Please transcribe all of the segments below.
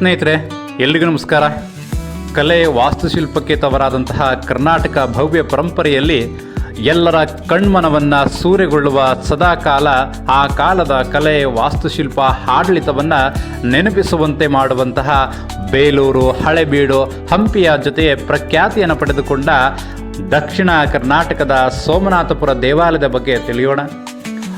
ಸ್ನೇಹಿತರೆ, ಎಲ್ರಿಗೂ ನಮಸ್ಕಾರ. ಕಲೆ ವಾಸ್ತುಶಿಲ್ಪಕ್ಕೆ ತವರಾದಂತಹ ಕರ್ನಾಟಕ ಭವ್ಯ ಪರಂಪರೆಯಲ್ಲಿ ಎಲ್ಲರ ಕಣ್ಮನವನ್ನು ಸೂರೆಗೊಳ್ಳುವ ಸದಾಕಾಲ ಆ ಕಾಲದ ಕಲೆ ವಾಸ್ತುಶಿಲ್ಪ ಆಡಳಿತವನ್ನು ನೆನಪಿಸುವಂತೆ ಮಾಡುವಂತಹ ಬೇಲೂರು, ಹಳೆಬೀಡು, ಹಂಪಿಯ ಜೊತೆ ಪ್ರಖ್ಯಾತಿಯನ್ನು ಪಡೆದುಕೊಂಡ ದಕ್ಷಿಣ ಕರ್ನಾಟಕದ ಸೋಮನಾಥಪುರ ದೇವಾಲಯದ ಬಗ್ಗೆ ತಿಳಿಯೋಣ.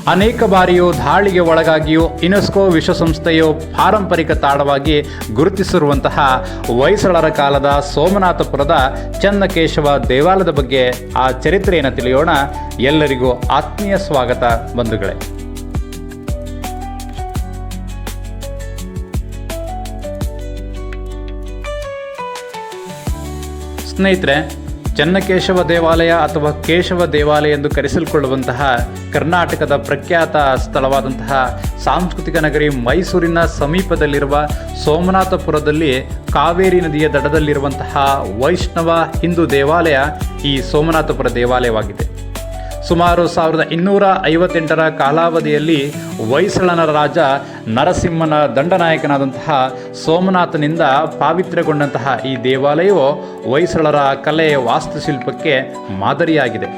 ಅನೇಕ ಬಾರಿಯೂ ಧಾಳಿಗೆ ಒಳಗಾಗಿಯೂ ಯುನೆಸ್ಕೋ ವಿಶ್ವಸಂಸ್ಥೆಯು ಪಾರಂಪರಿಕ ತಾಣವಾಗಿ ಗುರುತಿಸಿರುವಂತಹ ಹೊಯ್ಸಳರ ಕಾಲದ ಸೋಮನಾಥಪುರದ ಚನ್ನಕೇಶವ ದೇವಾಲಯದ ಬಗ್ಗೆ ಆ ಚರಿತ್ರೆಯನ್ನು ತಿಳಿಯೋಣ. ಎಲ್ಲರಿಗೂ ಆತ್ಮೀಯ ಸ್ವಾಗತ, ಬಂಧುಗಳೇ. ಸ್ನೇಹಿತರೆ ಚನ್ನಕೇಶವ ದೇವಾಲಯ ಅಥವಾ ಕೇಶವ ದೇವಾಲಯ ಎಂದು ಕರೆಸಲ್ಕೊಳ್ಳುವಂತಹ ಕರ್ನಾಟಕದ ಪ್ರಖ್ಯಾತ ಸ್ಥಳವಾದಂತಹ ಸಾಂಸ್ಕೃತಿಕ ನಗರಿ ಮೈಸೂರಿನ ಸಮೀಪದಲ್ಲಿರುವ ಸೋಮನಾಥಪುರದಲ್ಲಿ ಕಾವೇರಿ ನದಿಯ ದಡದಲ್ಲಿರುವಂತಹ ವೈಷ್ಣವ ಹಿಂದೂ ದೇವಾಲಯ ಈ ಸೋಮನಾಥಪುರ ದೇವಾಲಯವಾಗಿದೆ. ಸುಮಾರು ಸಾವಿರದ ಇನ್ನೂರ ಐವತ್ತೆಂಟರ ಕಾಲಾವಧಿಯಲ್ಲಿ ಹೊಯ್ಸಳನ ರಾಜ ನರಸಿಂಹನ ದಂಡನಾಯಕನಾದಂತಹ ಸೋಮನಾಥನಿಂದ ಪಾವಿತ್ರ್ಯಗೊಂಡಂತಹ ಈ ದೇವಾಲಯವು ಹೊಯ್ಸಳರ ಕಲೆ ವಾಸ್ತುಶಿಲ್ಪಕ್ಕೆ ಮಾದರಿಯಾಗಿದೆ.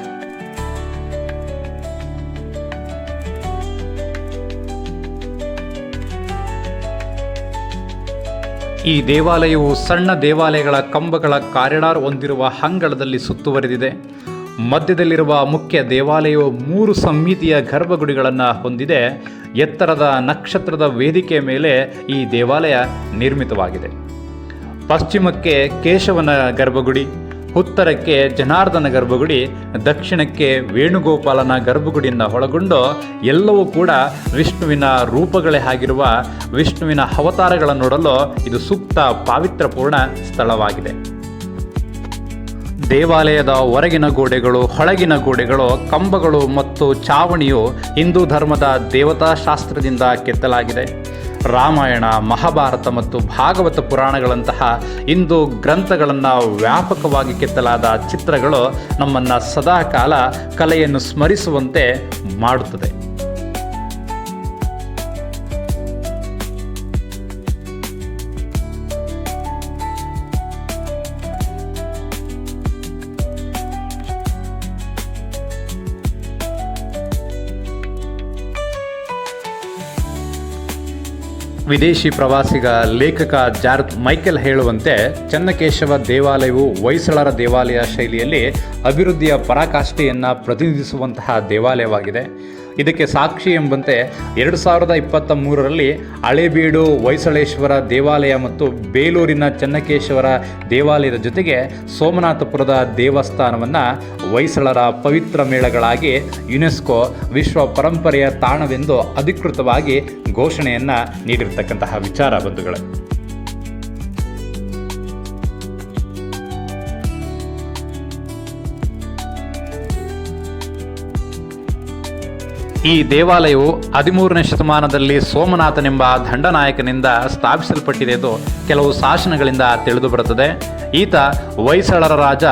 ಈ ದೇವಾಲಯವು ಸಣ್ಣ ದೇವಾಲಯಗಳ ಕಂಬಗಳ ಕಾರಿಡಾರ್ ಹೊಂದಿರುವ ಅಂಗಳದಲ್ಲಿ ಸುತ್ತುವರಿದಿದೆ. ಮಧ್ಯದಲ್ಲಿರುವ ಮುಖ್ಯ ದೇವಾಲಯವು ಮೂರು ಸಮ್ಮಿತಿಯ ಗರ್ಭಗುಡಿಗಳನ್ನು ಹೊಂದಿದೆ. ಎತ್ತರದ ನಕ್ಷತ್ರದ ವೇದಿಕೆಯ ಮೇಲೆ ಈ ದೇವಾಲಯ ನಿರ್ಮಿತವಾಗಿದೆ. ಪಶ್ಚಿಮಕ್ಕೆ ಕೇಶವನ ಗರ್ಭಗುಡಿ, ಉತ್ತರಕ್ಕೆ ಜನಾರ್ದನ ಗರ್ಭಗುಡಿ, ದಕ್ಷಿಣಕ್ಕೆ ವೇಣುಗೋಪಾಲನ ಗರ್ಭಗುಡಿಯನ್ನು ಒಳಗೊಂಡು ಎಲ್ಲವೂ ಕೂಡ ವಿಷ್ಣುವಿನ ರೂಪಗಳೇ ಆಗಿರುವ ವಿಷ್ಣುವಿನ ಅವತಾರಗಳನ್ನು ನೋಡಲು ಇದು ಸೂಕ್ತ ಪಾವಿತ್ರ್ಯಪೂರ್ಣ ಸ್ಥಳವಾಗಿದೆ. ದೇವಾಲಯದ ಹೊರಗಿನ ಗೋಡೆಗಳು ಒಳಗಿನ ಗೋಡೆಗಳು, ಕಂಬಗಳು ಮತ್ತು ಚಾವಣಿಯು ಹಿಂದೂ ಧರ್ಮದ ದೇವತಾಶಾಸ್ತ್ರದಿಂದ ಕೆತ್ತಲಾಗಿದೆ. ರಾಮಾಯಣ, ಮಹಾಭಾರತ ಮತ್ತು ಭಾಗವತ ಪುರಾಣಗಳಂತಹ ಹಿಂದೂ ಗ್ರಂಥಗಳನ್ನು ವ್ಯಾಪಕವಾಗಿ ಕೆತ್ತಲಾದ ಚಿತ್ರಗಳು ನಮ್ಮನ್ನು ಸದಾಕಾಲ ಕಲೆಯನ್ನು ಸ್ಮರಿಸುವಂತೆ ಮಾಡುತ್ತದೆ. ವಿದೇಶಿ ಪ್ರವಾಸಿಗ ಲೇಖಕ ಜಾರ್ಜ್ ಮೈಕೆಲ್ ಹೇಳುವಂತೆ, ಚನ್ನಕೇಶವ ದೇವಾಲಯವು ಹೊಯ್ಸಳರ ದೇವಾಲಯ ಶೈಲಿಯಲ್ಲಿ ಅಭಿವೃದ್ಧಿಯ ಪರಾಕಾಷ್ಠೆಯನ್ನು ಪ್ರತಿನಿಧಿಸುವಂತಹ ದೇವಾಲಯವಾಗಿದೆ. ಇದಕ್ಕೆ ಸಾಕ್ಷಿ ಎಂಬಂತೆ ಎರಡು ಸಾವಿರದ ಇಪ್ಪತ್ತ ಮೂರರಲ್ಲಿ ಹಳೇಬೀಡು ಹೊಯ್ಸಳೇಶ್ವರ ದೇವಾಲಯ ಮತ್ತು ಬೇಲೂರಿನ ಚನ್ನಕೇಶ್ವರ ದೇವಾಲಯದ ಜೊತೆಗೆ ಸೋಮನಾಥಪುರದ ದೇವಸ್ಥಾನವನ್ನು ಹೊಯ್ಸಳರ ಪವಿತ್ರ ಮೇಳಗಳಾಗಿ ಯುನೆಸ್ಕೋ ವಿಶ್ವ ಪರಂಪರೆಯ ತಾಣವೆಂದು ಅಧಿಕೃತವಾಗಿ ಘೋಷಣೆಯನ್ನು ನೀಡಿರ್ತಕ್ಕಂತಹ ವಿಚಾರ ಬಂಧುಗಳೇ. ಈ ದೇವಾಲಯವು ಹದಿಮೂರನೇ ಶತಮಾನದಲ್ಲಿ ಸೋಮನಾಥನೆಂಬ ದಂಡನಾಯಕನಿಂದ ಸ್ಥಾಪಿಸಲ್ಪಟ್ಟಿದೆ ಎಂದು ಕೆಲವು ಶಾಸನಗಳಿಂದ ತಿಳಿದು ಬರುತ್ತದೆ. ಈತ ಹೊಯ್ಸಳರ ರಾಜ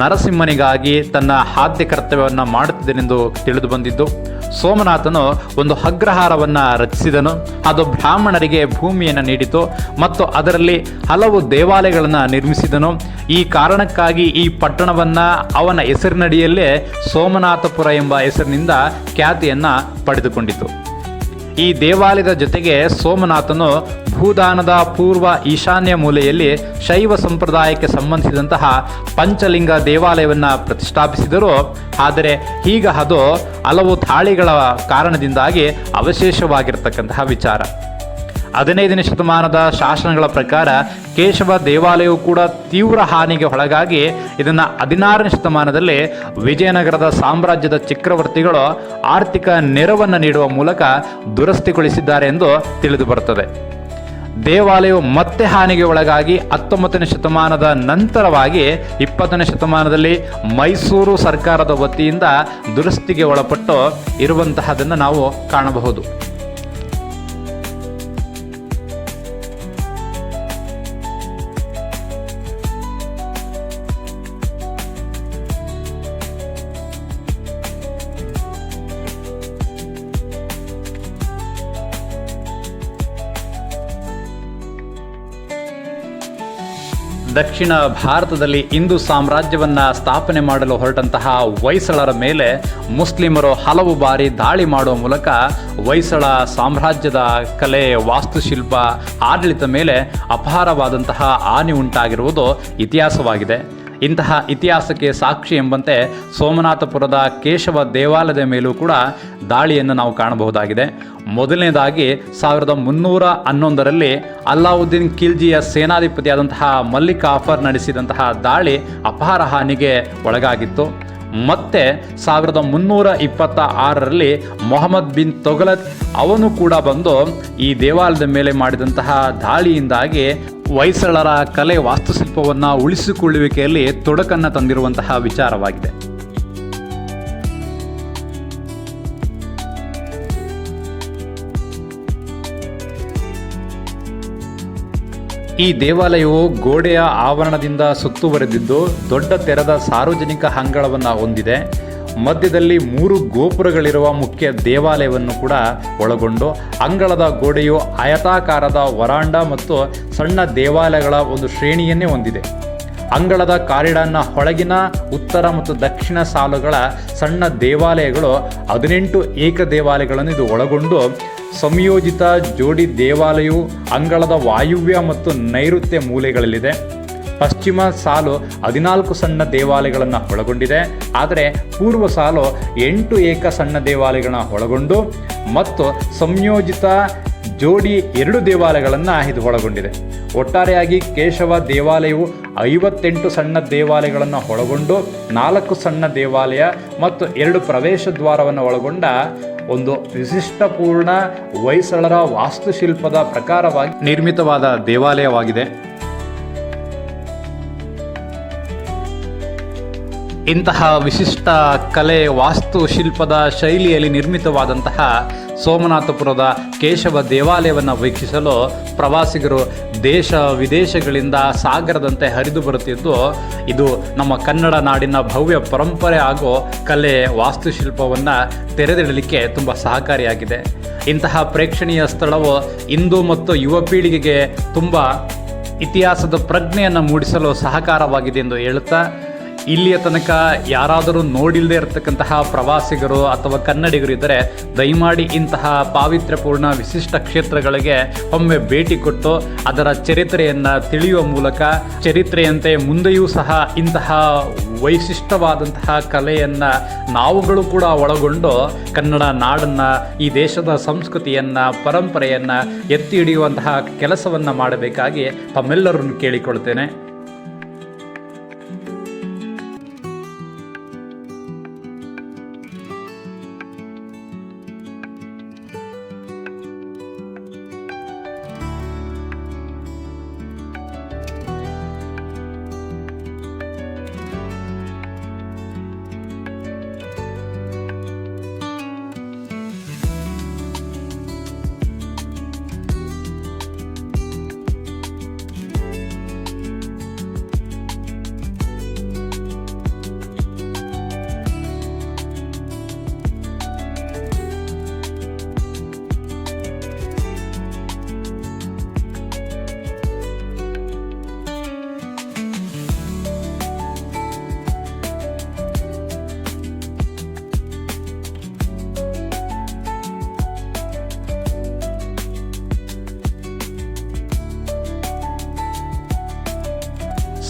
ನರಸಿಂಹನಿಗಾಗಿ ತನ್ನ ಆದ್ಯ ಕರ್ತವ್ಯವನ್ನು ಮಾಡುತ್ತಿದ್ದನೆಂದು ತಿಳಿದು ಬಂದಿದ್ದು ಸೋಮನಾಥನು ಒಂದು ಅಗ್ರಹಾರವನ್ನು ರಚಿಸಿದನು. ಅದು ಬ್ರಾಹ್ಮಣರಿಗೆ ಭೂಮಿಯನ್ನು ನೀಡಿತು ಮತ್ತು ಅದರಲ್ಲಿ ಹಲವು ದೇವಾಲಯಗಳನ್ನು ನಿರ್ಮಿಸಿದನು. ಈ ಕಾರಣಕ್ಕಾಗಿ ಈ ಪಟ್ಟಣವನ್ನು ಅವನ ಹೆಸರಿನಡಿಯಲ್ಲೇ ಸೋಮನಾಥಪುರ ಎಂಬ ಹೆಸರಿನಿಂದ ಖ್ಯಾತಿಯನ್ನು ಪಡೆದುಕೊಂಡಿತು. ಈ ದೇವಾಲಯದ ಜೊತೆಗೆ ಸೋಮನಾಥನು ಭೂದಾನದ ಪೂರ್ವ ಈಶಾನ್ಯ ಮೂಲೆಯಲ್ಲಿ ಶೈವ ಸಂಪ್ರದಾಯಕ್ಕೆ ಸಂಬಂಧಿಸಿದಂತಹ ಪಂಚಲಿಂಗ ದೇವಾಲಯವನ್ನು ಪ್ರತಿಷ್ಠಾಪಿಸಿದರು. ಆದರೆ ಈಗ ಅದು ಹಲವು ದಾಳಿಗಳ ಕಾರಣದಿಂದಾಗಿ ಅವಶೇಷವಾಗಿರ್ತಕ್ಕಂತಹ ವಿಚಾರ. ಹದಿನೈದನೇ ಶತಮಾನದ ಶಾಸನಗಳ ಪ್ರಕಾರ ಕೇಶವ ದೇವಾಲಯವು ಕೂಡ ತೀವ್ರ ಹಾನಿಗೆ ಒಳಗಾಗಿ ಇದನ್ನು ಹದಿನಾರನೇ ಶತಮಾನದಲ್ಲಿ ವಿಜಯನಗರದ ಸಾಮ್ರಾಜ್ಯದ ಚಕ್ರವರ್ತಿಗಳು ಆರ್ಥಿಕ ನೆರವನ್ನು ನೀಡುವ ಮೂಲಕ ದುರಸ್ತಿಗೊಳಿಸಿದ್ದಾರೆ ಎಂದು ತಿಳಿದು ಬರುತ್ತದೆ. ದೇವಾಲಯವು ಮತ್ತೆ ಹಾನಿಗೆ ಒಳಗಾಗಿ ಹತ್ತೊಂಬತ್ತನೇ ಶತಮಾನದ ನಂತರವಾಗಿ ಇಪ್ಪತ್ತನೇ ಶತಮಾನದಲ್ಲಿ ಮೈಸೂರು ಸರ್ಕಾರದ ವತಿಯಿಂದ ದುರಸ್ತಿಗೆ ಒಳಪಟ್ಟು ಇರುವಂತಹದನ್ನು ನಾವು ಕಾಣಬಹುದು. ದಕ್ಷಿಣ ಭಾರತದಲ್ಲಿ ಹಿಂದೂ ಸಾಮ್ರಾಜ್ಯವನ್ನು ಸ್ಥಾಪನೆ ಮಾಡಲು ಹೊರಟಂತಹ ಹೊಯ್ಸಳರ ಮೇಲೆ ಮುಸ್ಲಿಮರು ಹಲವು ಬಾರಿ ದಾಳಿ ಮಾಡುವ ಮೂಲಕ ಹೊಯ್ಸಳ ಸಾಮ್ರಾಜ್ಯದ ಕಲೆ, ವಾಸ್ತುಶಿಲ್ಪ ಆಡಳಿತ ಮೇಲೆ ಅಪಾರವಾದಂತಹ ಹಾನಿ ಉಂಟಾಗಿರುವುದು ಇತಿಹಾಸವಾಗಿದೆ. ಇಂತಹ ಇತಿಹಾಸಕ್ಕೆ ಸಾಕ್ಷಿ ಎಂಬಂತೆ ಸೋಮನಾಥಪುರದ ಕೇಶವ ದೇವಾಲಯದ ಮೇಲೂ ಕೂಡ ದಾಳಿಯನ್ನು ನಾವು ಕಾಣಬಹುದಾಗಿದೆ. ಮೊದಲನೇದಾಗಿ ಸಾವಿರದ ಮುನ್ನೂರ ಹನ್ನೊಂದರಲ್ಲಿ ಅಲ್ಲಾವುದ್ದೀನ್ ಖಿಲ್ಜಿಯ ಸೇನಾಧಿಪತಿಯಾದಂತಹ ಮಲ್ಲಿಕ್ ಆಫರ್ ನಡೆಸಿದಂತಹ ದಾಳಿ ಅಪಾರ ಹಾನಿಗೆ ಒಳಗಾಗಿತ್ತು. ಮತ್ತೆ ಸಾವಿರದ ಮುನ್ನೂರ ಇಪ್ಪತ್ತ ಆರರಲ್ಲಿ ಮೊಹಮ್ಮದ್ ಬಿನ್ ತೊಗಲತ್ ಅವನು ಕೂಡ ಬಂದು ಈ ದೇವಾಲಯದ ಮೇಲೆ ಮಾಡಿದಂತಹ ದಾಳಿಯಿಂದಾಗಿ ಹೊಯ್ಸಳರ ಕಲೆ ವಾಸ್ತುಶಿಲ್ಪವನ್ನು ಉಳಿಸಿಕೊಳ್ಳುವಿಕೆಯಲ್ಲಿ ತೊಡಕನ್ನು ತಂದಿರುವಂತಹ ವಿಚಾರವಾಗಿದೆ. ಈ ದೇವಾಲಯವು ಗೋಡೆಯ ಆವರಣದಿಂದ ಸುತ್ತುವರೆದಿದ್ದು ದೊಡ್ಡ ತೆರೆದ ಸಾರ್ವಜನಿಕ ಅಂಗಳವನ್ನು ಹೊಂದಿದೆ. ಮಧ್ಯದಲ್ಲಿ ಮೂರು ಗೋಪುರಗಳಿರುವ ಮುಖ್ಯ ದೇವಾಲಯವನ್ನು ಕೂಡ ಒಳಗೊಂಡು ಅಂಗಳದ ಗೋಡೆಯು ಆಯತಾಕಾರದ ವರಾಂಡ ಮತ್ತು ಸಣ್ಣ ದೇವಾಲಯಗಳ ಒಂದು ಶ್ರೇಣಿಯನ್ನೇ ಹೊಂದಿದೆ. ಅಂಗಳದ ಕಾರಿಡಾರ್ನ ಹೊಳಗಿನ, ಉತ್ತರ ಮತ್ತು ದಕ್ಷಿಣ ಸಾಲುಗಳ ಸಣ್ಣ ದೇವಾಲಯಗಳು ಹದಿನೆಂಟು ಏಕ ದೇವಾಲಯಗಳನ್ನು ಇದು ಒಳಗೊಂಡು ಸಂಯೋಜಿತ ಜೋಡಿ ದೇವಾಲಯವು ಅಂಗಳದ ವಾಯುವ್ಯ ಮತ್ತು ನೈಋತ್ಯ ಮೂಲೆಗಳಲ್ಲಿದೆ. ಪಶ್ಚಿಮ ಸಾಲು ಹದಿನಾಲ್ಕು ಸಣ್ಣ ದೇವಾಲಯಗಳನ್ನು ಒಳಗೊಂಡಿದೆ. ಆದರೆ ಪೂರ್ವ ಸಾಲು ಎಂಟು ಏಕ ಸಣ್ಣ ದೇವಾಲಯಗಳನ್ನು ಒಳಗೊಂಡು ಮತ್ತು ಸಂಯೋಜಿತ ಜೋಡಿ ಎರಡು ದೇವಾಲಯಗಳನ್ನು ಇದು ಒಳಗೊಂಡಿದೆ. ಒಟ್ಟಾರೆಯಾಗಿ ಕೇಶವ ದೇವಾಲಯವು ಐವತ್ತೆಂಟು ಸಣ್ಣ ದೇವಾಲಯಗಳನ್ನು ಒಳಗೊಂಡು ನಾಲ್ಕು ಸಣ್ಣ ದೇವಾಲಯ ಮತ್ತು ಎರಡು ಪ್ರವೇಶ ದ್ವಾರವನ್ನು ಒಳಗೊಂಡ ಒಂದು ವಿಶಿಷ್ಟಪೂರ್ಣ ಹೊಯ್ಸಳರ ವಾಸ್ತುಶಿಲ್ಪದ ಪ್ರಕಾರವಾಗಿ ನಿರ್ಮಿತವಾದ ದೇವಾಲಯವಾಗಿದೆ. ಇಂತಹ ವಿಶಿಷ್ಟ ಕಲೆ ವಾಸ್ತುಶಿಲ್ಪದ ಶೈಲಿಯಲ್ಲಿ ನಿರ್ಮಿತವಾದಂತಹ ಸೋಮನಾಥಪುರದ ಕೇಶವ ದೇವಾಲಯವನ್ನು ವೀಕ್ಷಿಸಲು ಪ್ರವಾಸಿಗರು ದೇಶ ವಿದೇಶಗಳಿಂದ ಸಾಗರದಂತೆ ಹರಿದು ಬರುತ್ತಿದ್ದು, ಇದು ನಮ್ಮ ಕನ್ನಡ ನಾಡಿನ ಭವ್ಯ ಪರಂಪರೆ ಹಾಗೂ ಕಲೆ ವಾಸ್ತುಶಿಲ್ಪವನ್ನು ತೆರೆದಿಡಲಿಕ್ಕೆ ತುಂಬ ಸಹಕಾರಿಯಾಗಿದೆ. ಇಂತಹ ಪ್ರೇಕ್ಷಣೀಯ ಸ್ಥಳವು ಇಂದು ಮತ್ತು ಯುವ ಪೀಳಿಗೆಗೆ ತುಂಬ ಇತಿಹಾಸದ ಪ್ರಜ್ಞೆಯನ್ನು ಮೂಡಿಸಲು ಸಹಕಾರವಾಗಿದೆ ಎಂದು ಹೇಳುತ್ತಾ ಇಲ್ಲಿಯ ತನಕ ಯಾರಾದರೂ ನೋಡಿಲ್ಲದೆ ಇರತಕ್ಕಂತಹ ಪ್ರವಾಸಿಗರು ಅಥವಾ ಕನ್ನಡಿಗರು ಇದ್ದರೆ ದಯಮಾಡಿ ಇಂತಹ ಪಾವಿತ್ರ್ಯಪೂರ್ಣ ವಿಶಿಷ್ಟ ಕ್ಷೇತ್ರಗಳಿಗೆ ಒಮ್ಮೆ ಭೇಟಿ ಕೊಟ್ಟು ಅದರ ಚರಿತ್ರೆಯನ್ನು ತಿಳಿಯುವ ಮೂಲಕ ಚರಿತ್ರೆಯಂತೆ ಮುಂದೆಯೂ ಸಹ ಇಂತಹ ವೈಶಿಷ್ಟವಾದಂತಹ ಕಲೆಯನ್ನು ನಾವುಗಳು ಕೂಡ ಒಳಗೊಂಡು ಕನ್ನಡ ನಾಡನ್ನು, ಈ ದೇಶದ ಸಂಸ್ಕೃತಿಯನ್ನು, ಪರಂಪರೆಯನ್ನು ಎತ್ತಿ ಹಿಡಿಯುವಂತಹ ಕೆಲಸವನ್ನು ಮಾಡಬೇಕಾಗಿ ತಮ್ಮೆಲ್ಲರನ್ನು ಕೇಳಿಕೊಳ್ತೇನೆ.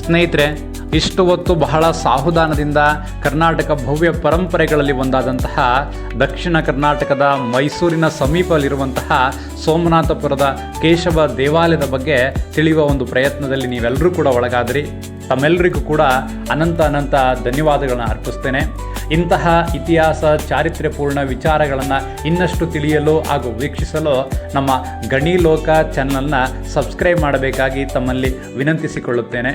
ಸ್ನೇಹಿತರೆ, ಇಷ್ಟು ಹೊತ್ತು ಬಹಳ ಸಾಹುದಾನದಿಂದ ಕರ್ನಾಟಕ ಭವ್ಯ ಪರಂಪರೆಗಳಲ್ಲಿ ಒಂದಾದಂತಹ ದಕ್ಷಿಣ ಕರ್ನಾಟಕದ ಮೈಸೂರಿನ ಸಮೀಪದಲ್ಲಿರುವಂತಹ ಸೋಮನಾಥಪುರದ ಕೇಶವ ದೇವಾಲಯದ ಬಗ್ಗೆ ತಿಳಿಯುವ ಒಂದು ಪ್ರಯತ್ನದಲ್ಲಿ ನೀವೆಲ್ಲರೂ ಕೂಡ ಒಳಗಾದ್ರಿ. ತಮ್ಮೆಲ್ಲರಿಗೂ ಕೂಡ ಅನಂತ ಅನಂತ ಧನ್ಯವಾದಗಳನ್ನು ಅರ್ಪಿಸ್ತೇನೆ. ಇಂತಹ ಇತಿಹಾಸ, ಚಾರಿತ್ರ್ಯಪೂರ್ಣ ವಿಚಾರಗಳನ್ನು ಇನ್ನಷ್ಟು ತಿಳಿಯಲು ಹಾಗೂ ವೀಕ್ಷಿಸಲು ನಮ್ಮ ಗಣಿ ಲೋಕ ಚಾನಲ್ನ ಸಬ್ಸ್ಕ್ರೈಬ್ ಮಾಡಬೇಕಾಗಿ ತಮ್ಮಲ್ಲಿ ವಿನಂತಿಸಿಕೊಳ್ಳುತ್ತೇನೆ.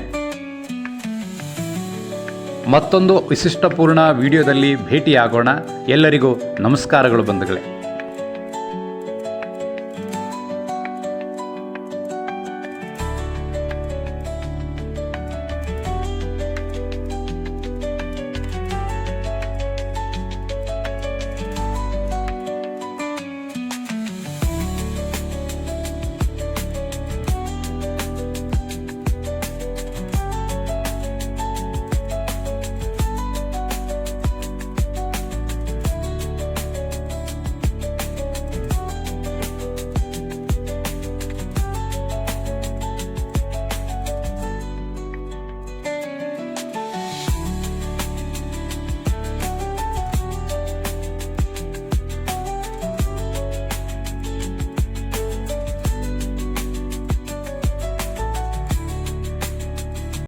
ಮತ್ತೊಂದು ವಿಶಿಷ್ಟಪೂರ್ಣ ವಿಡಿಯೋದಲ್ಲಿ ಭೇಟಿಯಾಗೋಣ. ಎಲ್ಲರಿಗೂ ನಮಸ್ಕಾರಗಳು ಬಂಧುಗಳೇ.